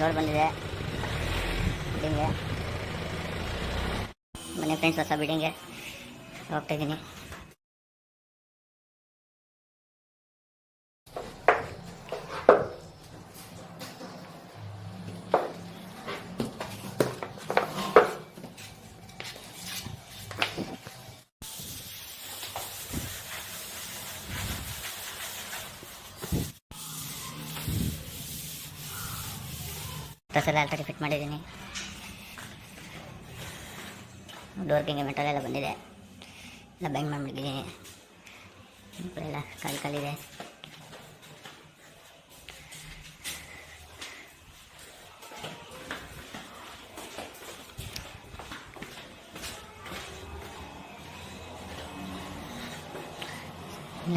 Load ಬಂದಿದೆ ಬಿಲ್ಡಿಂಗ್ಗೆ ಮನೆ friends ಹೊಸ ಬಿಲ್ಡಿಂಗ್ಗೆ ಹೋಗ್ತಾ ಇದ್ದೀನಿ ಡ್ರೆಸ್ ಎಲ್ಲ ಆಲ್ರೆಡಿ ಫಿಟ್ ಮಾಡಿದ್ದೀನಿ ಮೆಟಲ್ ಎಲ್ಲ ಬಂದಿದೆ. ಎಲ್ಲ ಬೆಂಡ್ ಮಾಡಿಬಿಟ್ಟಿದ್ದೀನಿ. ಎಲ್ಲ ಖಾಲಿ ಖಾಲಿದೆ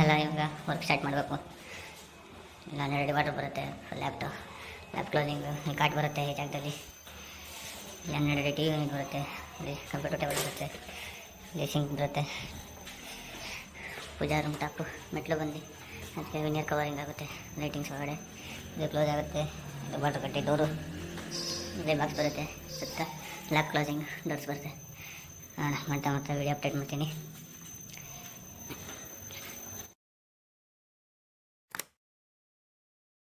ಎಲ್ಲ ಇವಾಗ ವರ್ಕ್ ಸ್ಟಾರ್ಟ್ ಮಾಡಬೇಕು. ಇಲ್ಲ ರೆಡಿ ವಾಟರ್ ಬರುತ್ತೆ ಲ್ಯಾಪ್ಟಾಪ್ ಲ್ಯಾಪ್ ಕ್ಲೋಸಿಂಗ್ ಕಾರ್ಡ್ ಬರುತ್ತೆ ಈ ಜಾಗದಲ್ಲಿ. ಇಲ್ಲಿ ಹನ್ನೆರಡು ಟಿ ವಿ ಬರುತ್ತೆ. ಇಲ್ಲಿ ಕಂಪ್ಯೂಟರ್ ಟೇಬಲ್ ಬರುತ್ತೆ. ಇಲ್ಲಿ ಸಿಂಕ್ ಬರುತ್ತೆ. ಪೂಜಾ ರೂಮ್ ಟಾಪು ಮೆಟ್ಲು ಬಂದು. ಅದಕ್ಕೆ ವಿನಿಯರ್ ಕವರಿಂಗ್ ಆಗುತ್ತೆ. ಲೈಟಿಂಗ್ಸ್ ಒಳಗಡೆ. ಇದು ಕ್ಲೋಸ್ ಆಗುತ್ತೆ. ಇದು ಕಟ್ಟಿ ಡೋರು ಇದೇ ಬಾಕ್ಸ್ ಬರುತ್ತೆ. ಸುತ್ತ ಲ್ಯಾಪ್ ಕ್ಲೋಸಿಂಗ್ ಡೋರ್ಸ್ ಬರುತ್ತೆ. ಹಾಂ ಮಾಡ್ತಾ ಮಾಡ್ತಾ ವೀಡಿಯೋ ಅಪ್ಡೇಟ್ ಮಾಡ್ತೀನಿ.